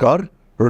নমস্কার।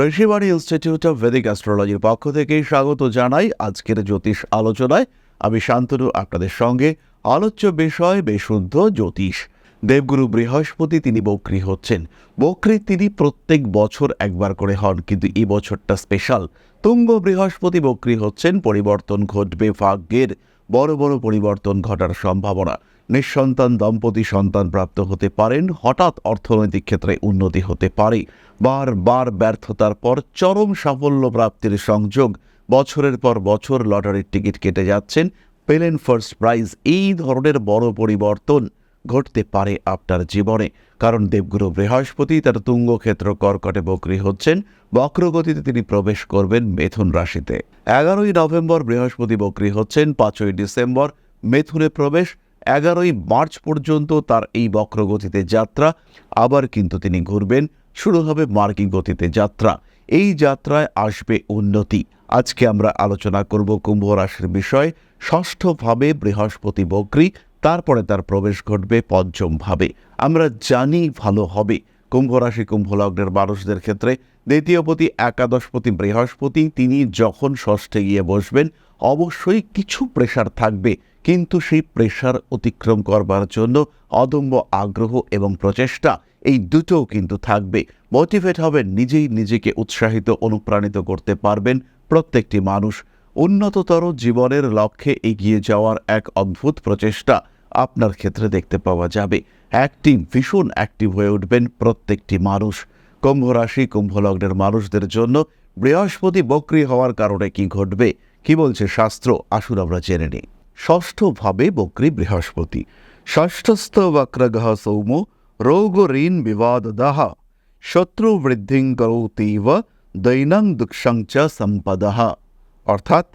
Rishibani institute of Vedic অ্যাস্ট্রোলজির পক্ষ থেকে স্বাগত জানাই আজকের জ্যোতিষ আলোচনায়। আমি শান্তনু, আপনাদের সঙ্গে আলোচ্য বিষয় বেশুদ্ধ জ্যোতিষ। দেবগুরু বৃহস্পতি তিনি বক্রী হচ্ছেন। বক্রী তিনি প্রত্যেক বছর একবার করে হন, কিন্তু এই বছরটা স্পেশাল তুঙ্গ বৃহস্পতি বক্রী হচ্ছেন, পরিবর্তন ঘটবে ভাগ্যের। বড় বড় পরিবর্তন ঘটার সম্ভাবনা। নিঃসন্তান দম্পতি সন্তান প্রাপ্ত হতে পারেন, হঠাৎ অর্থনৈতিক ক্ষেত্রে উন্নতি হতে পারে। বারবার ব্যর্থতার পর চরম সাফল্য প্রাপ্তির সংযোগ। বছরের পর বছর লটারির টিকিট কেটে যাচ্ছেন, পেলেন ফার্স্ট প্রাইজ। এই ধরনের বড় পরিবর্তন ঘটতে পারে আপনার জীবনে। কারণ দেবগুরু বৃহস্পতি তার তুঙ্গ ক্ষেত্র কর্কটে বক্রী হচ্ছেন। বক্রগতিতে তিনি প্রবেশ করবেন মেথুন রাশিতে। এগারোই নভেম্বর বৃহস্পতি বক্রী হচ্ছেন, পাঁচই ডিসেম্বর মেথুনে প্রবেশ। এগারোই মার্চ পর্যন্ত তার এই বক্রগতিতে যাত্রা, আবার কিন্তু তিনি ঘুরবেন। শুরু হবে মার্গী গতিতে যাত্রা। এই যাত্রায় আসবে উন্নতি। আজকে আমরা আলোচনা করব কুম্ভ রাশির বিষয়। ষষ্ঠভাবে বৃহস্পতি বক্রী, তারপরে তার প্রবেশ ঘটবে পঞ্চম ভাবে আমরা জানি ভালো হবে। কুম্ভ রাশি, কুম্ভ লগ্নের মানুষদের ক্ষেত্রে দ্বিতীয়পতি, একাদশপতি, বৃহস্পতি, তিনি যখন ষষ্ঠে গিয়ে বসবেন, অবশ্যই কিছু প্রেশার থাকবে। কিন্তু সেই প্রেশার অতিক্রম করবার জন্য অদম্য আগ্রহ এবং প্রচেষ্টা এই দুটোও কিন্তু থাকবে। মোটিভেট হবেন, নিজেই নিজেকে উৎসাহিত, অনুপ্রাণিত করতে পারবেন প্রত্যেকটি মানুষ। উন্নততর জীবনের লক্ষ্যে এগিয়ে যাওয়ার এক অদ্ভুত প্রচেষ্টা আপনার ক্ষেত্রে দেখতে পাওয়া যাবে। অ্যাক্টিভ ভীষণ অ্যাক্টিভ হয়ে উঠবেন প্রত্যেকটি মানুষ। কুম্ভ রাশি, কুম্ভ লগ্নের মানুষদের জন্য বৃহস্পতি বক্রী হওয়ার কারণে কি ঘটবে, কি বলছে শাস্ত্র, আসুন আমরা জেনে নিই। ষষ্ঠভাবে বক্রী বৃহস্পতি। ষষ্ঠস্থ বক্রগহ সৌম রোগ ঋণ বিবাদ দাহ শত্রু বৃদ্ধিং করৌতীব, দৈনং দুঃসং চ সম্পদঃ। অর্থাৎ,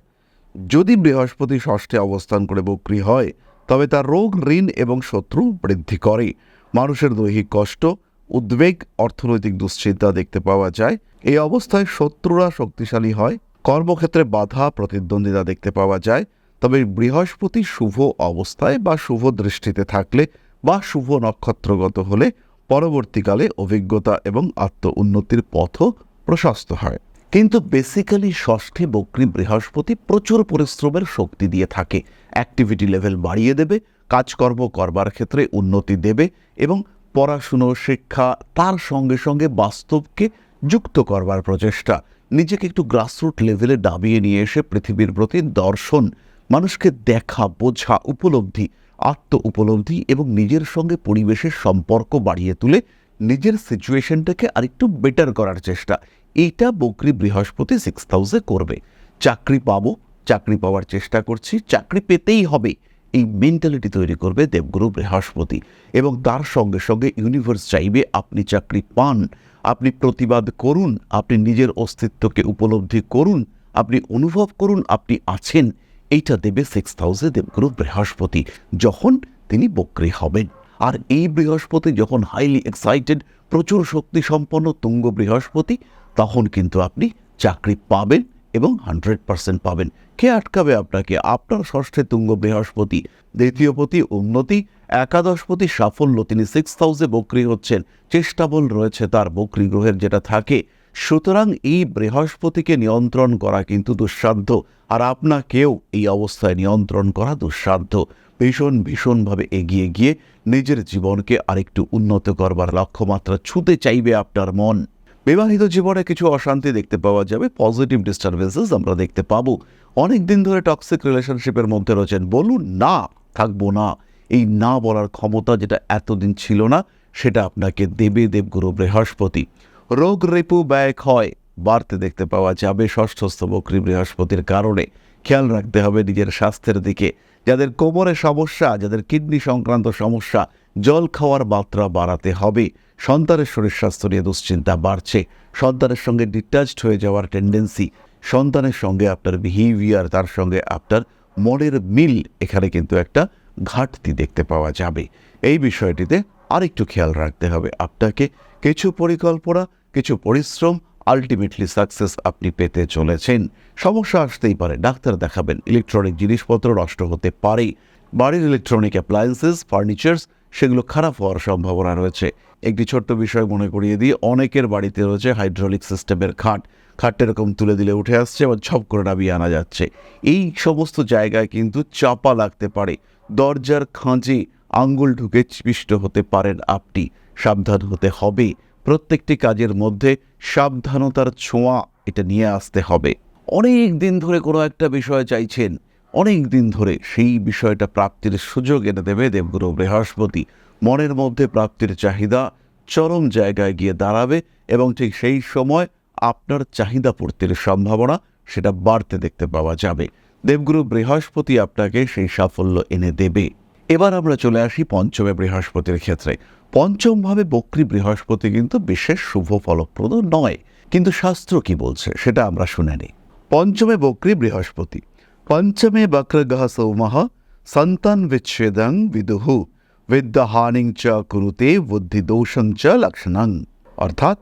যদি বৃহস্পতি ষষ্ঠে অবস্থান করে বক্রী হয়, তবে তার রোগ ঋণ এবং শত্রু বৃদ্ধি করে। মানুষের দৈহিক কষ্ট, উদ্বেগ, অর্থনৈতিক দুশ্চিন্তা দেখতে পাওয়া যায়। এই অবস্থায় শত্রুরা শক্তিশালী হয়। কর্মক্ষেত্রে বাধা, প্রতিদ্বন্দ্বিতা দেখতে পাওয়া যায়। তবে বৃহস্পতি শুভ অবস্থায় বা শুভ দৃষ্টিতে থাকলে বা শুভ নক্ষত্রগত হলে পরবর্তীকালে অভিজ্ঞতা এবং আত্ম উন্নতির পথও প্রশস্ত হয়। কিন্তু বেসিক্যালি ষষ্ঠে, বক্রী, বৃহস্পতি প্রচুর পরিশ্রমের শক্তি দিয়ে থাকে। অ্যাক্টিভিটি লেভেল বাড়িয়ে দেবে, কাজকর্ম করবার ক্ষেত্রে উন্নতি দেবে এবং পড়াশুনো, শিক্ষা তার সঙ্গে সঙ্গে বাস্তবকে যুক্ত করবার প্রচেষ্টা। নিজেকে একটু গ্রাসরুট লেভেলে দাবিয়ে নিয়ে এসে পৃথিবীর প্রতি দর্শন মানুষকে দেখা, বোঝা, উপলব্ধি আত্ম উপলব্ধি এবং নিজের সঙ্গে পরিবেশের সম্পর্ক বাড়িয়ে তুলে নিজের সিচুয়েশনটাকে আরেকটু বেটার করার চেষ্টা। এইটা বকরি বৃহস্পতি সিক্স হাউসে করবে। চাকরি পাবো, চাকরি পাওয়ার চেষ্টা করছি, চাকরি পেতেই হবে। এই মেন্টালিটি তৈরি করবে দেবগুরু বৃহস্পতি। এবং তার সঙ্গে সঙ্গে ইউনিভার্স চাইবে আপনি চাকরি পান, আপনি প্রতিবাদ করুন, আপনি নিজের অস্তিত্বকে উপলব্ধি করুন, আপনি অনুভব করুন আপনি আছেন। এইটা দেবে সিক্স হাউসে দেবগুরু বৃহস্পতি, যখন তিনি বক্রী হবেন। আর এই বৃহস্পতি যখন হাইলি এক্সাইটেড প্রচুর শক্তি সম্পন্ন তুঙ্গ বৃহস্পতি, তখন কিন্তু আপনি চাকরি পাবেন এবং হান্ড্রেড পার্সেন্ট পাবেন। কে আটকাবে আপনাকে? আপনার ষষ্ঠে তুঙ্গ বৃহস্পতি দ্বিতীয়পতি উন্নতি একাদশপতি সাফল্য। তিনি সিক্স হাউসে বক্রী হচ্ছেন। চেষ্টাবল রয়েছে তার বক্রি গ্রহের যেটা থাকে। সুতরাং এই বৃহস্পতিকে নিয়ন্ত্রণ করা কিন্তু দুঃসাধ্য, আর আপনাকেও এই অবস্থায় নিয়ন্ত্রণ করা দুঃসাধ্য। ভীষণ, ভীষণভাবে এগিয়ে গিয়ে নিজের জীবনকে আরেকটু উন্নত করবার লক্ষ্যমাত্রা ছুতে চাইবে আপনার মন। বিবাহিত জীবনে কিছু অশান্তি দেখতে পাওয়া যাবে, পজিটিভ ডিস্টারবেন্সেস আমরা দেখতে পাবো। অনেক দিন ধরে টক্সিক রিলেশনশিপের মধ্যে রয়েছেন, বলুন না, থাকব না। এই না বলার ক্ষমতা যেটা এতদিন ছিল না, সেটা আপনাকে দেবে দেবগুরু বৃহস্পতি। রোগ রিপু ব্যয় ক্ষয় বাড়তে দেখতে পাওয়া যাবে ষষ্ঠস্থ বক্রী বৃহস্পতির কারণে। খেয়াল রাখতে হবে নিজের স্বাস্থ্যের দিকে। যাদের কোমরে সমস্যা, যাদের কিডনি সংক্রান্ত সমস্যা, জল খাওয়ার মাত্রা বাড়াতে হবে। সন্তানের শরীর স্বাস্থ্য নিয়ে দুশ্চিন্তা বাড়ছে। সন্তানের সঙ্গে ডিটাচড হয়ে যাওয়ার টেন্ডেন্সি সন্তানের সঙ্গে আপনার বিহেভিয়ার তার সঙ্গে আপনার মনের মিল, এখানে কিন্তু একটা ঘাটতি দেখতে পাওয়া যাবে। এই বিষয়টিতে আরেকটু খেয়াল রাখতে হবে আপনাকে। কিছু পরিকল্পনা, কিছু পরিশ্রম আলটিমেটলি সাকসেস আপনি পেতে চলেছেন। সমস্যা আসতেই পারে, ডাক্তার দেখাবেন ইলেকট্রনিক জিনিসপত্র নষ্ট হতে পারে। বাড়ির ইলেকট্রনিক অ্যাপ্লায়েন্সেস ফার্নিচার্স সেগুলো খারাপ হওয়ার সম্ভাবনা রয়েছে। একটি ছোট্ট বিষয় মনে করিয়ে দিই, অনেকের বাড়িতে রয়েছে হাইড্রোলিক সিস্টেমের খাট। খাটটা এরকম তুলে দিলে উঠে আসছে, আবার ছপ করে নামিয়ে আনা যাচ্ছে। এই সমস্ত জায়গায় কিন্তু চাপা লাগতে পারে। দরজার খাঁজে আঙ্গুল ঢুকে পিষ্ট হতে পারেন আপনি। সাবধান হতে হবে। প্রত্যেকটি কাজের মধ্যে সাবধানতার ছোঁয়া এটা নিয়ে আসতে হবে। অনেক দিন ধরে কোনো একটা বিষয় চাইছেন। অনেক দিন ধরে সেই বিষয়টা প্রাপ্তির সুযোগ এনে দেবে দেবগুরু বৃহস্পতি। মনের মধ্যে প্রাপ্তির চাহিদা চরম জায়গায় গিয়ে দাঁড়াবে এবং ঠিক সেই সময় আপনার চাহিদা পূর্তির সম্ভাবনা সেটা বাড়তে দেখতে পাওয়া যাবে। দেবগুরু বৃহস্পতি আপনাকে সেই সাফল্য এনে দেবে। এবার আমরা চলে আসি পঞ্চমে বৃহস্পতির ক্ষেত্রে। পঞ্চমভাবে বক্রী বৃহস্পতি কিন্তু বিশেষ শুভ ফলপ্রদ নয়। কিন্তু শাস্ত্র কি বলছে সেটা আমরা শুনে নিই। পঞ্চমে বক্রী বৃহস্পতি। পঞ্চমে বক্রগহ সৌমহ সন্তান বিচ্ছেদং বিদুহু বিদ্যাহানিং চ কুরুতে বুদ্ধিদোষং চ লক্ষণং। অর্থাৎ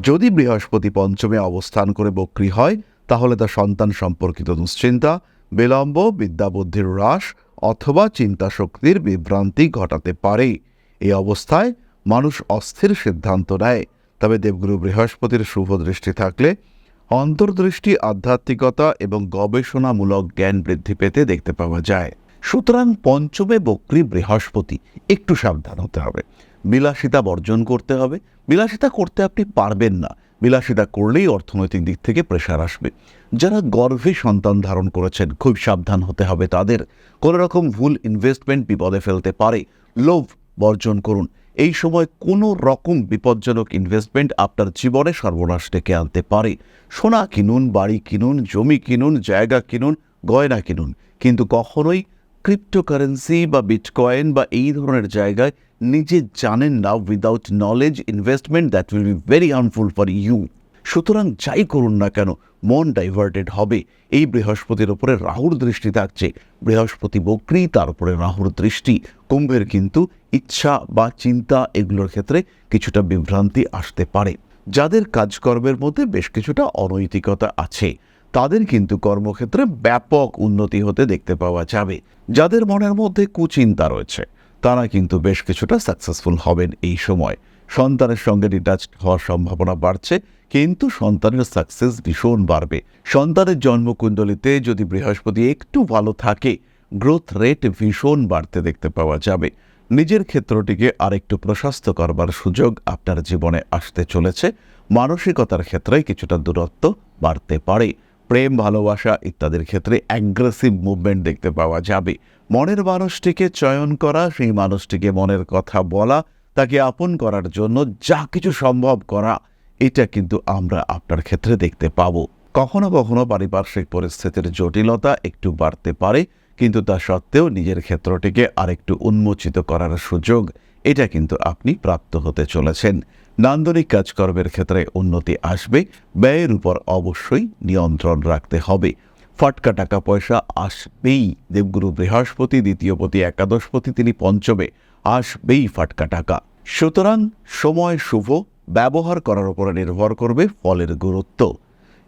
যদি বৃহস্পতি পঞ্চমে অবস্থান করে বক্রী হয়, তাহলে তা সন্তান সম্পর্কিত দুশ্চিন্তা, বিলম্ব, বিদ্যাবুদ্ধির হ্রাস অথবা চিন্তা শক্তির বিভ্রান্তি ঘটাতে পারে। এই অবস্থায় মানুষ অস্থির সিদ্ধান্ত নেয়। তবে দেবগুরু বৃহস্পতির শুভ দৃষ্টি থাকলে অন্তর্দৃষ্টি, আধ্যাত্মিকতা এবং গবেষণামূলক জ্ঞান বৃদ্ধি পেতে দেখতে পাওয়া যায়। সুতরাং পঞ্চমে বক্রী বৃহস্পতি, একটু সাবধান হতে হবে। বিলাসিতা বর্জন করতে হবে। বিলাসিতা করতে আপনি পারবেন না। বিলাসিতা করলেই অর্থনৈতিক দিক থেকে প্রেশার আসবে। যারা গর্ভে সন্তান ধারণ করেছেন, খুব সাবধান হতে হবে তাদের। কোনো রকম ভুল ইনভেস্টমেন্ট বিপদে ফেলতে পারে। লোভ বর্জন করুন। এই সময় কোনো রকম বিপজ্জনক ইনভেস্টমেন্ট আপনার জীবনে সর্বনাশ ডেকে আনতে পারে। সোনা কিনুন, বাড়ি কিনুন, জমি কিনুন, জায়গা কিনুন, গয়না কিনুন। কিন্তু কখনোই ক্রিপ্টোকারেন্সি বা বিটকয়েন বা এই ধরনের জায়গায় নিজে জানেন না without knowledge investment that will be very harmful for you সুতরাং যাই করুন না কেন, মন ডাইভার্টেড হবে। এই বৃহস্পতির ওপরে রাহুর দৃষ্টি থাকছে। বৃহস্পতি বক্রি, তার উপরে রাহুর দৃষ্টি। কুম্ভের কিন্তু ইচ্ছা বা চিন্তা এগুলোর ক্ষেত্রে কিছুটা বিভ্রান্তি আসতে পারে। যাদের কাজকর্মের মধ্যে বেশ কিছুটা অনৈতিকতা আছে, তাদের কিন্তু কর্মক্ষেত্রে ব্যাপক উন্নতি হতে দেখতে পাওয়া যাবে। যাদের মনের মধ্যে কুচিন্তা রয়েছে, তারা কিন্তু বেশ কিছুটা সাকসেসফুল হবেন এই সময়। সন্তানের সঙ্গে ডিটাচড হওয়ার সম্ভাবনা বাড়ছে, কিন্তু সন্তানের সাকসেস ভীষণ বাড়বে। সন্তানের জন্মকুণ্ডলিতে যদি বৃহস্পতি একটু ভালো থাকে গ্রোথ রেট ভীষণ বাড়তে দেখতে পাওয়া যাবে। নিজের ক্ষেত্রটিকে আরেকটু প্রশস্ত করবার সুযোগ আপনার জীবনে আসতে চলেছে। মানসিকতার ক্ষেত্রে কিছুটা দূরত্ব বাড়তে পারে। প্রেম, ভালোবাসা ইত্যাদির ক্ষেত্রে অ্যাগ্রেসিভ মুভমেন্ট দেখতে পাওয়া যাবে। মনের মানুষটিকে চয়ন করা, সেই মানুষটিকে মনের কথা বলা, তাকে আপন করার জন্য যা কিছু সম্ভব করা, এটা কিন্তু আমরা আপনার ক্ষেত্রে দেখতে পাবো। কখনো কখনো পারিপার্শ্বিক পরিস্থিতির জটিলতা একটু বাড়তে পারে, কিন্তু তা সত্ত্বেও নিজের ক্ষেত্রটিকে আরেকটু উন্মোচিত করার সুযোগ, এটা কিন্তু আপনি প্রাপ্ত হতে চলেছেন। নান্দনিক কাজকর্মের ক্ষেত্রে উন্নতি আসবে, ব্যয়ের উপর অবশ্যই নিয়ন্ত্রণ রাখতে হবে। ফটকা টাকা পয়সা আসবেই। দেবগুরু বৃহস্পতি, দ্বিতীয়পতি, একাদশপতি, তিনি পঞ্চমে, আসবেই ফাটকা টাকা। সুতরাং সময় শুভ, ব্যবহার করার উপরে নির্ভর করবে ফলের গুরুত্ব।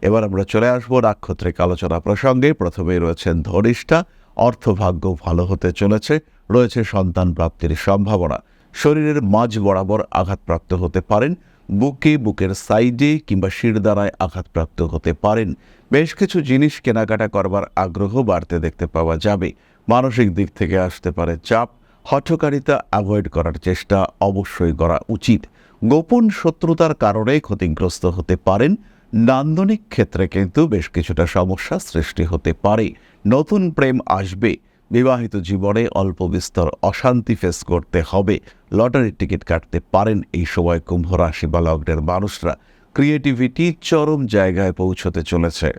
এবার আমরা চলে আসব নাক্ষত্রিক আলোচনা প্রসঙ্গে। প্রথমেই রয়েছেন ধনিষ্ঠা, অর্থভাগ্য ভালো হতে চলেছে, রয়েছে সন্তান প্রাপ্তির সম্ভাবনা। শরীরের মাঝ বরাবর আঘাতপ্রাপ্ত হতে পারেন, বুকে, বুকের সাইডে কিংবা শিরদাঁড়ায় আঘাতপ্রাপ্ত হতে পারেন। বেশ কিছু জিনিস কেনাকাটা করবার আগ্রহ বাড়তে দেখতে পাওয়া যাবে। মানসিক দিক থেকে আসতে পারে চাপ। হঠকারিতা অ্যাভয়েড করার চেষ্টা অবশ্যই করা উচিত। গোপন শত্রুতার কারণে ক্ষতিগ্রস্ত হতে পারেন। নান্দনিক ক্ষেত্রে কিন্তু বেশ কিছুটা সমস্যা সৃষ্টি হতে পারে। নতুন প্রেম আসবে। বিবাহিত জীবনে অল্প বিস্তর অশান্তি ফেস করতে হবে। লটারির টিকিট কাটতে পারেন এই সময় কুম্ভ রাশি বা লগ্নের মানুষরা। ক্রিয়েটিভিটি চরম জায়গায় পৌঁছতে চলেছে।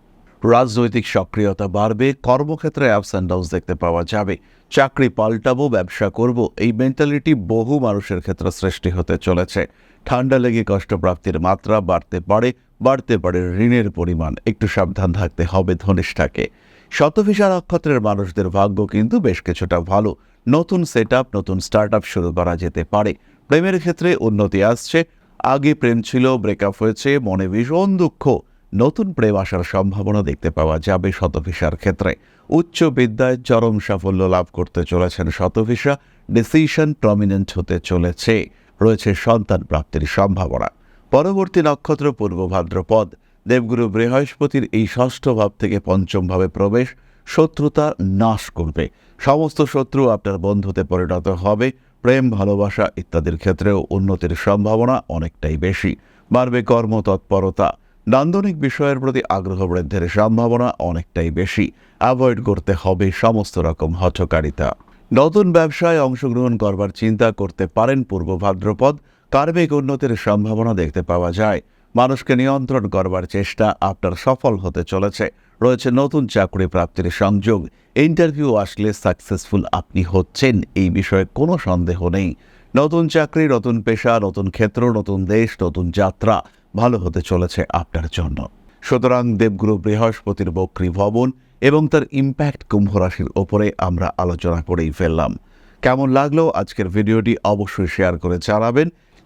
রাজনৈতিক সক্রিয়তা বাড়বে, কর্মক্ষেত্রে অ্যাপস অ্যান্ড ডাউন্স দেখতে পাওয়া যাবে। চাকরি পাল্টাবো, ব্যবসা করব, এই মেন্টালিটি বহু মানুষের ক্ষেত্রে সৃষ্টি হতে চলেছে। ঠান্ডা লেগে কষ্টপ্রাপ্তির মাত্রা বাড়তে পারে বাড়তে পারে ঋণের পরিমাণ। একটু সাবধান থাকতে হবে ধনিষ্ঠাকে। শতভিসা নক্ষত্রের মানুষদের ভাগ্য কিন্তু বেশ কিছুটা ভালো। নতুন সেট নতুন স্টার্ট শুরু করা যেতে পারে। প্রেমের ক্ষেত্রে উন্নতি আসছে। আগে প্রেম ছিল ব্রেকআপ হয়েছে, মনে ভীষণ দুঃখ। নতুন প্রেম আসার সম্ভাবনা দেখতে পাওয়া যাবে শতভিসার ক্ষেত্রে। উচ্চ বিদ্যায় চরম সাফল্য লাভ করতে চলেছেন শতভিসা। ডিসিশন প্রমিনেন্ট হতে চলেছে। রয়েছে সন্তান প্রাপ্তির সম্ভাবনা। পরবর্তী নক্ষত্র পূর্ব ভাদ্রপদ। দেবগুরু বৃহস্পতির এই ষষ্ঠ ভাব থেকে পঞ্চম ভাবে প্রবেশ, শত্রুতা নাশ করবে। সমস্ত শত্রু আপনার বন্ধুতে পরিণত হবে, প্রেম, ভালোবাসা ইত্যাদির ক্ষেত্রেও উন্নতির সম্ভাবনা অনেকটাই বেশি। বাড়বে কর্মতৎপরতা নান্দনিক বিষয়ের প্রতি আগ্রহ বৃদ্ধির সম্ভাবনা অনেকটাই বেশি। অ্যাভয়েড করতে হবে সমস্ত রকম হঠকারিতা। নতুন ব্যবসায় অংশগ্রহণ করবার চিন্তা করতে পারেন পূর্ব ভাদ্রপদ। কার্মিক উন্নতির সম্ভাবনা দেখতে পাওয়া যায়। মানুষকে নিয়ন্ত্রণ করবার চেষ্টা আপনার সফল হতে চলেছে। রয়েছে নতুন চাকরি প্রাপ্তির সংযোগ। ইন্টারভিউ আসলে সাকসেসফুল আপনি হচ্ছেন, এই বিষয়ে কোনো সন্দেহ নেই। নতুন চাকরি, নতুন পেশা, নতুন ক্ষেত্র, নতুন দেশ, নতুন যাত্রা ভালো হতে চলেছে আপনার জন্য। সুতরাং দেবগুরু বৃহস্পতির বক্রী ভবন এবং তার ইম্প্যাক্ট কুম্ভ রাশির ওপরে আমরা আলোচনা করেই ফেললাম। কেমন লাগল আজকের ভিডিওটি অবশ্যই শেয়ার করে জানাবেন।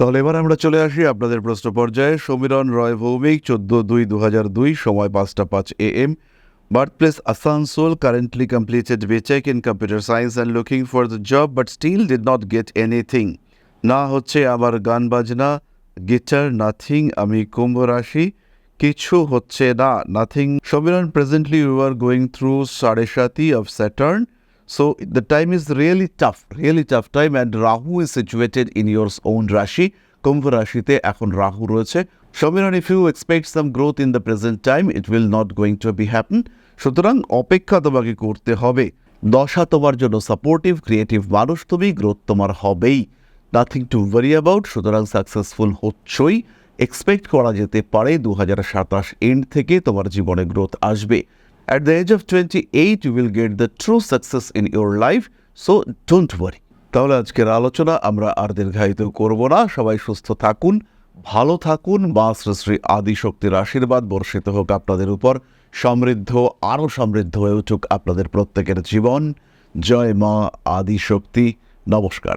তাহলে এবার আমরা চলে আসি আপনাদের প্রশ্ন পর্যায়ে। সমীরণ রয় ভৌমিক, চোদ্দ দুই দু হাজার দুই, সময় পাঁচটা পাঁচ A M. Birth place Asansol currently completed B Tech in computer science and looking for the job but still did not get anything না হচ্ছে আমার গান বাজনা গিটার নাথিং আমি কুম্ভ রাশি কিছু হচ্ছে না nothing Samiran presently you are going through Sade Sati of Saturn So the time is really tough, really tough time, and Rahu is situated in your own Rashi. কুম্ভ রাশিতে এখন রাহু রয়েছে. Samiran if you expect some growth in the present time it will not going to be happen সুতরাং অপেক্ষা তোমাকে করতে হবে। দশা তোমার জন্য সাপোর্টিভ ক্রিয়েটিভ মানুষ তুমি গ্রোথ তোমার হবেই। নাথিং টু ওয়ারি অ্যাবাউট সুতরাং সাকসেসফুল হচ্ছই। এক্সপেক্ট করা যেতে পারে দু হাজার সাতাশ এন্ড থেকে তোমার জীবনে গ্রোথ আসবে। The age of twenty eight you will get the true success in your life so don't worry তাহলে আজকের আলোচনা আমরা আর দীর্ঘায়িত করব না। সবাই সুস্থ থাকুন, ভালো থাকুন। মা শ্রী আদিশক্তির আশীর্বাদ বর্ষিত হোক আপনাদের উপর। সমৃদ্ধ, আরও সমৃদ্ধ হয়ে উঠুক আপনাদের প্রত্যেকের জীবন। জয় মা আদিশক্তি। নমস্কার।